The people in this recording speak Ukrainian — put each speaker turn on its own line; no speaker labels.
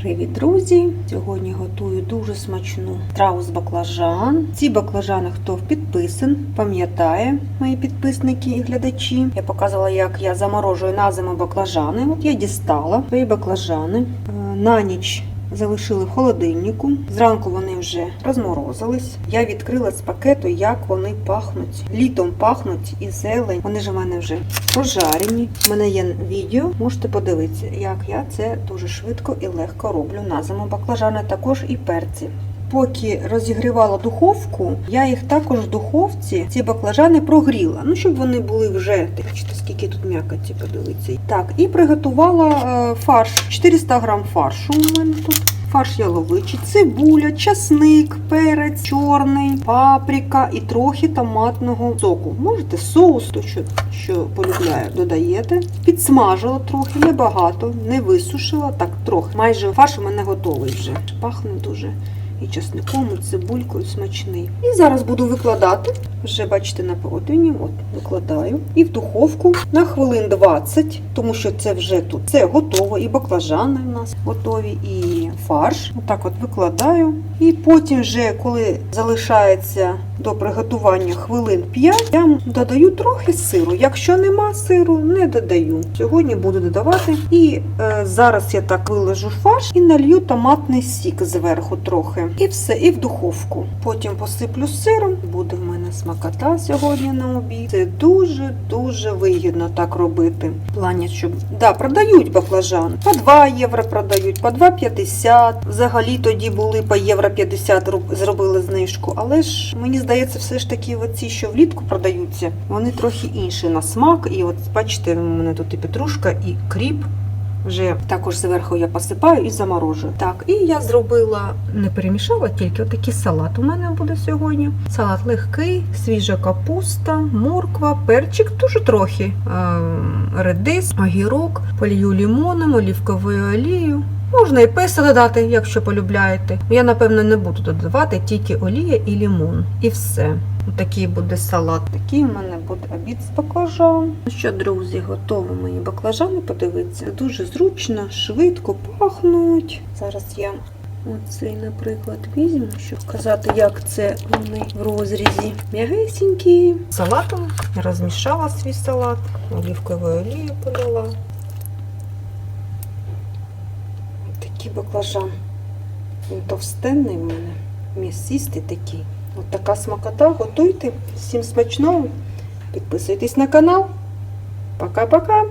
Привіт, друзі! Сьогодні готую дуже смачну траву з баклажан. Ці баклажани, хто підписан, пам'ятає мої підписники і глядачі. Я показувала, як я заморожую на зиму баклажани. От я дістала свої баклажани Е, на ніч. Залишили в холодильнику. Зранку вони вже розморозились. Я відкрила з пакету, як вони пахнуть. Літом пахнуть і зелень. Вони ж у мене вже прожарені. У мене є відео, можете подивитися, як я це дуже швидко і легко роблю на зиму. Баклажани також і перці. Поки розігрівала духовку, я їх також в духовці ці баклажани прогріла. Ну, щоб вони були вже, бачите, скільки тут м'якоті, подивіться. Так, і приготувала е, фарш. 400 грам фаршу у мене тут. Фарш яловичий, цибуля, часник, перець, чорний, паприка і трохи томатного соку. Можете соус, то що, що полюбляю, додаєте. Підсмажила трохи, небагато, не висушила, так трохи. Майже фарш у мене готовий вже. Пахне дуже і часником, і цибулькою смачний. І зараз буду викладати. Вже бачите на противні, от викладаю. І в духовку на хвилин 20, тому що це вже тут це готово, і баклажани в нас готові, і фарш. Отак от викладаю. І потім, вже, коли залишається до приготування хвилин 5, я додаю трохи сиру. Якщо нема сиру, не додаю. Сьогодні буду додавати. І е, зараз я так вилежу фарш і налью томатний сік зверху трохи. І все, і в духовку. Потім посиплю сиром. Буде в мене смакота сьогодні на обід. Це дуже-дуже вигідно так робити. В плані, щоб да, продають баклажан. По 2 євро продають, по 2,50. Взагалі тоді були по євро 50 руб- зробили знижку. Але ж мені здається, все ж таки оці, що влітку продаються, вони трохи інші на смак. І от бачите, у мене тут і петрушка, і кріп. Вже також зверху я посипаю і заморожую. Так, і я зробила, не перемішала, тільки отакий салат у мене буде сьогодні. Салат легкий, свіжа капуста, морква, перчик, дуже трохи. ем, Редис, огірок, полію лімоном, олівковою олією. Можна і песо додати, якщо полюбляєте. Я, напевно, не буду додавати тільки олія і лімон. І все. Такий буде салат. Такий у мене буде обід з баклажан. Ну що, друзі, готові мої баклажани. Подивіться. Дуже зручно, швидко пахнуть. Зараз я оцей, наприклад, візьму, щоб показати, як це вони в розрізі. М'ягесенькі. Салатом розмішала свій салат, олівковою олією подала. Такий баклажан. Він товстенний в мене, м'ясистий такий. От така смакота. Готуйте. Всім смачного. Підписуйтесь на канал. Пока-пока.